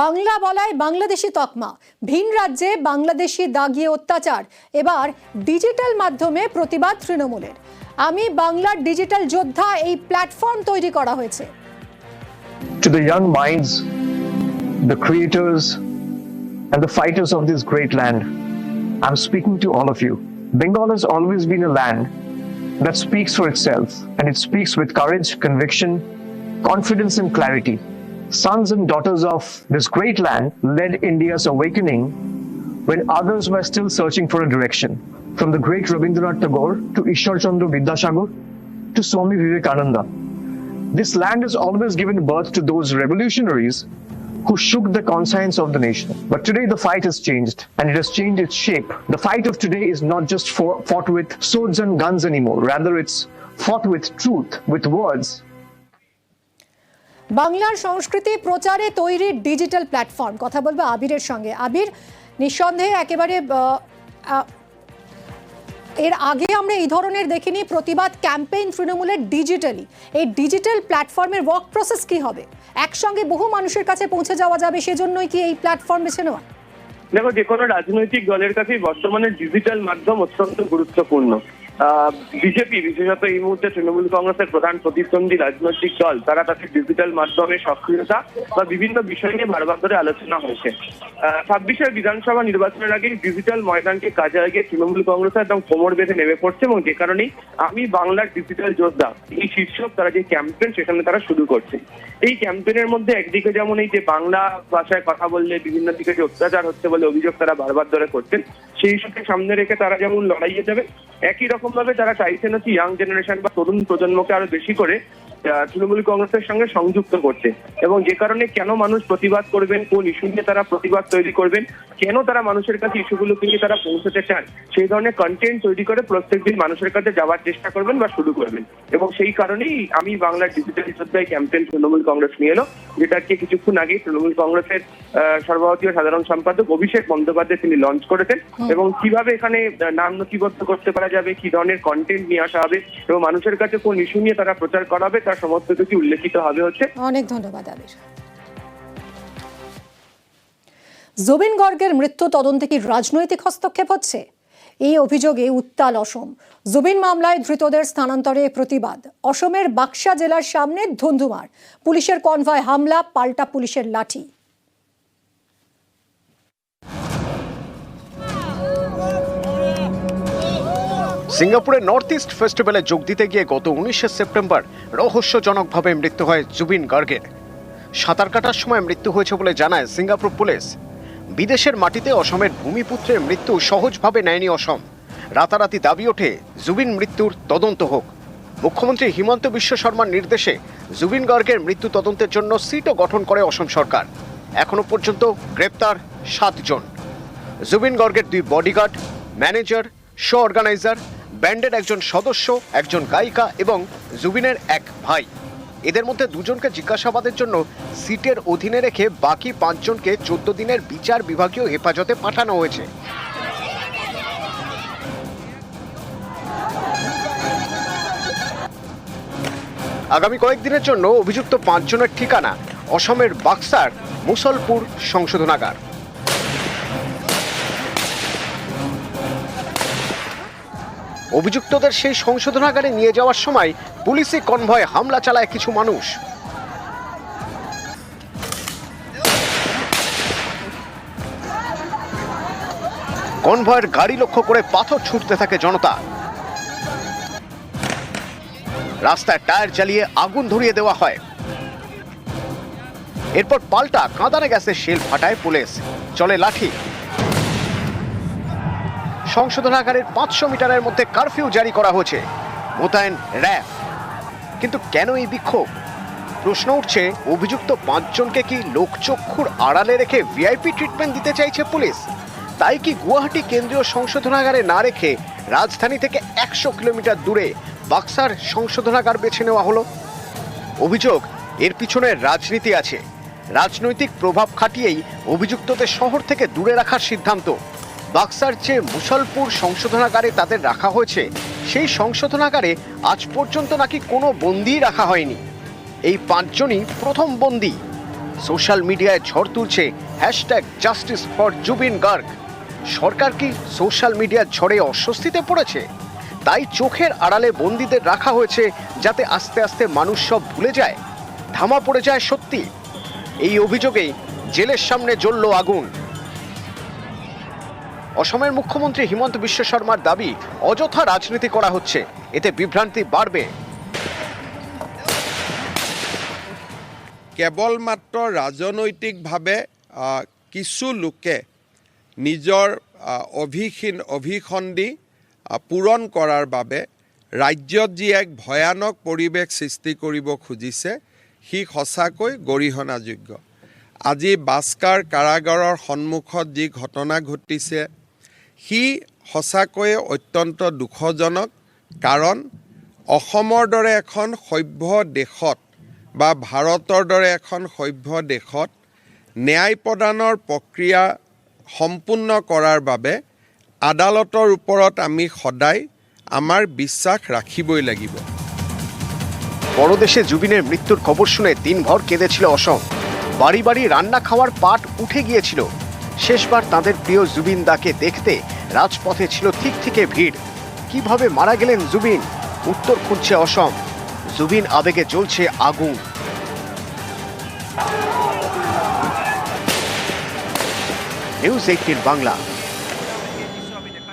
বাংলা বলায় বাংলাদেশি তকমা ভিন রাজ্যে বাংলাদেশি দাগিয়ে অত্যাচার এবার ডিজিটাল মাধ্যমে প্রতিবাদ তৃণমূলের আমি বাংলার ডিজিটাল যোদ্ধা এই প্ল্যাটফর্ম তৈরি করা হয়েছে to the young minds, the creators, and the fighters of this great land. I'm speaking to all of you. Bengal has always been a land that speaks for itself, and it speaks with courage, conviction, confidence, and clarity. Sons and daughters of this great land led India's awakening when others were still searching for a direction. From the great Rabindranath Tagore to Ishwar Chandra Vidyasagar to Swami Vivekananda. This land has always given birth to those revolutionaries who shook the conscience of the nation. But today the fight has changed and it has changed its shape. The fight of today is not just for, fought with swords and guns anymore. Rather, it's fought with truth, with words, বাংলার সংস্কৃতি প্রচারে তৈরি digital platform. কথা বলব আবিরের সঙ্গে। আবির, নিঃসন্দেহে একেবারে এর আগে আমরা এই ধরনের দেখিনি, প্রতিবাদ ক্যাম্পেইন তৃণমূলের ডিজিটালি। এই ডিজিটাল প্ল্যাটফর্মের ওয়ার্ক প্রসেস কি হবে? একসঙ্গে বহু মানুষের কাছে পৌঁছে যাওয়া যাবে, সেজন্যই কি এই প্ল্যাটফর্ম বেছে নেওয়া? দেখো, যে কোনো রাজনৈতিক দলের কাছেই বর্তমানে ডিজিটাল মাধ্যম অত্যন্ত গুরুত্বপূর্ণ। বিজেপি, বিশেষত এই মুহূর্তে তৃণমূল কংগ্রেসের প্রধান প্রতিদ্বন্দ্বী রাজনৈতিক দল, তারা তাদের ডিজিটাল মাধ্যমে সক্রিয়তা বা বিভিন্ন বিষয় নিয়ে বারবার ধরে আলোচনা হয়েছে। ছাব্বিশের বিধানসভা নির্বাচনের আগে ডিজিটাল ময়দানকে কাজে লাগিয়ে তৃণমূল কংগ্রেস একদম কোমর বেঁধে নেমে পড়ছে এবং যে কারণেই আমি বাংলার ডিজিটাল যোদ্ধা, এই শীর্ষক তারা যে ক্যাম্পেন সেখানে তারা শুরু করছে। এই ক্যাম্পেনের মধ্যে একদিকে যেমন এই যে বাংলা ভাষায় কথা বললে বিভিন্ন দিকে যে অত্যাচার হচ্ছে বলে অভিযোগ তারা বারবার ধরে করছেন, সেই ইস্যুকে সামনে রেখে তারা যেমন লড়াইয়ে যাবে, একই রকম ভাবে তারা চাইছেন হচ্ছে ইয়াং জেনারেশন বা তরুণ প্রজন্মকে আরও বেশি করে তৃণমূল কংগ্রেসের সঙ্গে সংযুক্ত করতে এবং যে কারণে কেন মানুষ প্রতিবাদ করবেন কোন ইস্যু নিয়ে তারা প্রতিবাদ তৈরি করবেন কেন তারা মানুষের কাছে ইস্যুগুলোকে নিয়ে তারা পৌঁছতে চান সেই ধরনের কন্টেন্ট তৈরি করে প্রত্যেকদিন মানুষের কাছে যাওয়ার চেষ্টা করবেন বা শুরু করবেন। এবং সেই কারণেই আমি বাংলার ডিজিটাল যোদ্ধায় ক্যাম্পেইন তৃণমূল কংগ্রেস নিয়ে এলো যেটাকে কিছুক্ষণ আগে তৃণমূল কংগ্রেসের সর্বভারতীয় সাধারণ সম্পাদক অভিষেক বন্দ্যোপাধ্যায় তিনি লঞ্চ করেছেন। এবং কীভাবে এখানে নাম নথিবদ্ধ করতে পারা যাবে কি ধরনের কন্টেন্ট নিয়ে আসা হবে এবং মানুষের কাছে কোন ইস্যু নিয়ে তারা প্রচার করাবে তার সমস্ত কিছু উল্লেখিত হবে হচ্ছে। অনেক ধন্যবাদ, আবির। জুবিন গর্গের মৃত্যু তদন্তে কি রাজনৈতিক হস্তক্ষেপ হচ্ছে? এই অভিযোগে উত্তাল অসম। জুবিন মামলায় ধৃতদের স্থানান্তরে প্রতিবাদ। অসমের বাক্সা জেলার সামনে ধুন্ধুমার। পুলিশের কনভয় হামলা, পাল্টা পুলিশের লাঠি। সিঙ্গাপুরের নর্থ ইস্ট ফেস্টিভ্যালে যোগ দিতে গিয়ে গত উনিশে সেপ্টেম্বর রহস্যজনকভাবে মৃত্যু হয় জুবিন গার্গের। সাঁতার কাটার সময় মৃত্যু হয়েছে বলে জানায় সিঙ্গাপুর পুলিশ। বিদেশের মাটিতে অসমের ভূমিপুত্রের মৃত্যু সহজভাবে নেয়নি অসম। রাতারাতি দাবি ওঠে জুবিন মৃত্যুর তদন্ত হোক। মুখ্যমন্ত্রী হিমন্ত বিশ্ব শর্মার নির্দেশে জুবিন গার্গের মৃত্যু তদন্তের জন্য সিটও গঠন করে অসম সরকার। এখনও পর্যন্ত গ্রেপ্তার সাতজন। জুবিন গর্গের দুই বডিগার্ড ম্যানেজার শো অর্গানাইজার ব্যান্ডের একজন সদস্য, একজন গায়িকা এবং জুবিনের এক ভাই। এদের মধ্যে দুজনকে জিজ্ঞাসাবাদের জন্য সিটের অধীনে রেখে বাকি পাঁচজনকে চোদ্দ দিনের বিচার বিভাগীয় হেফাজতে পাঠানো হয়েছে। আগামী কয়েকদিনের জন্য অভিযুক্ত পাঁচজনের ঠিকানা অসমের বাক্সার মুসলপুর সংশোধনাগার। অভিযুক্তদের সেই সংশোধনাগারে নিয়ে যাওয়ার সময় পুলিশি কনভয়ে হামলা চালায় কিছু মানুষ। কনভয়ের গাড়ি লক্ষ্য করে পাথর ছুটতে থাকে জনতা। রাস্তায় টায়ার চালিয়ে আগুন ধরিয়ে দেওয়া হয়। এরপর পাল্টা কাঁদানে গ্যাসের শেল ফাটায় পুলিশ। চলে লাঠি। সংশোধনাগারের পাঁচশো মিটারের মধ্যে কারফিউ জারি করা হয়েছে। মোতায়েন র্যাব। কিন্তু কেন এই বিক্ষোভ? প্রশ্ন উঠছে, অভিযুক্ত পাঁচজনকে কি লোকচক্ষুর আড়ালে রেখে ভিআইপি ট্রিটমেন্ট দিতে চাইছে পুলিশ? তাই কি গুয়াহাটি কেন্দ্রীয় সংশোধনাগারে না রেখে রাজধানী থেকে একশো কিলোমিটার দূরে বাক্সার সংশোধনাগার বেছে নেওয়া হলো? অভিযোগ, এর পিছনে রাজনীতি আছে। রাজনৈতিক প্রভাব খাটিয়েই অভিযুক্তদের শহর থেকে দূরে রাখার সিদ্ধান্ত। বাক্সার যে মুসলপুর সংশোধনাগারে তাদের রাখা হয়েছে। সেই সংশোধনাগারে আজ পর্যন্ত নাকি কোনো বন্দি রাখা হয়নি। এই পাঁচজনই প্রথম বন্দি। সোশ্যাল মিডিয়ায় ঝড় তুলছে hashtag justice for Zubeen Garg. সরকার কি সোশ্যাল মিডিয়ার ঝড়ে অস্বস্তিতে পড়েছে? তাই চোখের আড়ালে বন্দীদের রাখা হয়েছে যাতে আস্তে আস্তে মানুষ সব ভুলে যায়। ধামা পড়ে যায় সত্যি। এই অভিযোগেই জেলের সামনে জ্বলল আগুন। অসমের মুখ্যমন্ত্রী হিমন্ত বিশ্ব শর্মার দাবি, অযথা রাজনীতি করা হচ্ছে। এতে বিভ্রান্তি বাড়বে। কেৱল মাত্ৰ ৰাজনৈতিকভাৱে কিছু লোকে নিজৰ অভিসীন অভিসন্ধি পূৰণ কৰাৰ বাবে ৰাজ্যত যি এক ভয়ানক পৰিৱেশ সৃষ্টি কৰিব খুজিছে, সি সঁচাকৈ গৰিহণাযোগ্য। আজি বাস্কাৰ কাৰাগাৰৰ সন্মুখত যি ঘটনা ঘটিছে সি সঁচাকৈয়ে অত্যন্ত দুখজনক কাৰণ অসমৰ দৰে এখন সভ্য দেশত বা ভাৰতৰ দৰে এখন সভ্য দেশত ন্যায় প্ৰদানৰ প্ৰক্ৰিয়া সম্পূৰ্ণ কৰাৰ বাবে আদালতৰ ওপৰত আমি সদায় আমাৰ বিশ্বাস রাখিবই লাগিব। বড় দেশে জুবিনের মৃত্যুর খবর শুনে দিনভর কেঁদেছিল অসম। বাড়ি বাড়ি রান্না খাওয়ার পাট উঠে গিয়েছিল। শেষবার তাদের প্রিয় জুবিন দাকে দেখতে রাজপথে ছিল ঠিক থেকে ভিড়। কীভাবে মারা গেলেন জুবিন? উত্তর খুঁজছে অসম। জুবিন আবেগে জ্বলছে আগুন। News eighteen Bangla.